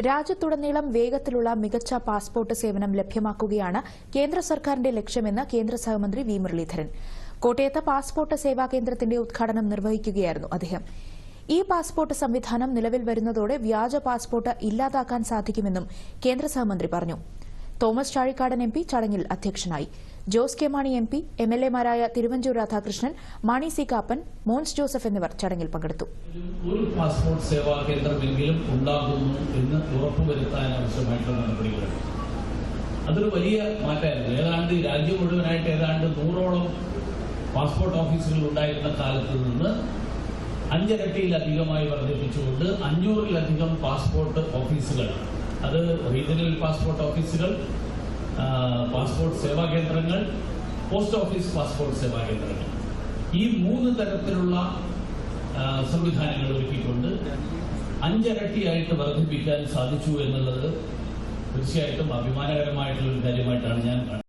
രാജ്യത്തുടനീളം വേഗത്തിലുള്ള മികച്ച പാസ്പോർട്ട് സേവനം ലഭ്യമാക്കുകയാണ് കേന്ദ്ര സർക്കാരിന്റെ ലക്ഷ്യമെന്ന് കേന്ദ്ര സഹമന്ത്രി വി. മുരളീധരൻ. കോട്ടയത്ത് പാസ്പോർട്ട് സേവാ കേന്ദ്രത്തിന്റെ ഉദ്ഘാടനം നിർവഹിക്കുകയായിരുന്നു അദ്ദേഹം. ഇ പാസ്പോർട്ട് സംവിധാനം നിലവിൽ വരുന്നതോടെ വ്യാജ പാസ്പോർട്ട് ഇല്ലാതാക്കാൻ സാധിക്കുമെന്നും കേന്ദ്ര സഹമന്ത്രി പറഞ്ഞു. തോമസ് ചാഴിക്കാടൻ എം ചടങ്ങിൽ അധ്യക്ഷനായി. Jose K Mani M P M L എമാരായ Thiruvanchoor Radhakrishnan Mani C Kappan Mons Joseph എന്നിവർ ചടങ്ങിൽ പങ്കെടുത്തു. പാസ്പോർട്ട് സേവാ കേന്ദ്രമെങ്കിലും ഉണ്ടാകുന്നു എന്ന് ഉറപ്പുവരുത്താൻ ആവശ്യമായിട്ടുള്ള നടപടികളുണ്ട് അതൊരു വലിയ മാറ്റമായിരുന്നു. ഏതാണ്ട് രാജ്യം മുഴുവനായിട്ട് ഏതാണ്ട് നൂറോളം പാസ്പോർട്ട് ഓഫീസുകൾ ഉണ്ടായിരുന്ന കാലത്ത് നിന്ന് അഞ്ചരട്ടിയിലധികമായി വർദ്ധിപ്പിച്ചുകൊണ്ട് അഞ്ഞൂറിലധികം പാസ്പോർട്ട് ഓഫീസുകൾ അത് റീജിയണൽ പാസ്പോർട്ട് ഓഫീസുകൾ പാസ്പോർട്ട് സേവാ കേന്ദ്രങ്ങൾ പോസ്റ്റ് ഓഫീസ് പാസ്പോർട്ട് സേവാ കേന്ദ്രങ്ങൾ. ഈ മൂന്ന് തരത്തിലുള്ള സംവിധാനങ്ങൾ ഒരുക്കിക്കൊണ്ട് അഞ്ചരട്ടിയായിട്ട് വർദ്ധിപ്പിക്കാൻ സാധിച്ചു എന്നുള്ളത് തീർച്ചയായിട്ടും അഭിമാനകരമായിട്ടുള്ള ഒരു കാര്യമായിട്ടാണ് ഞാൻ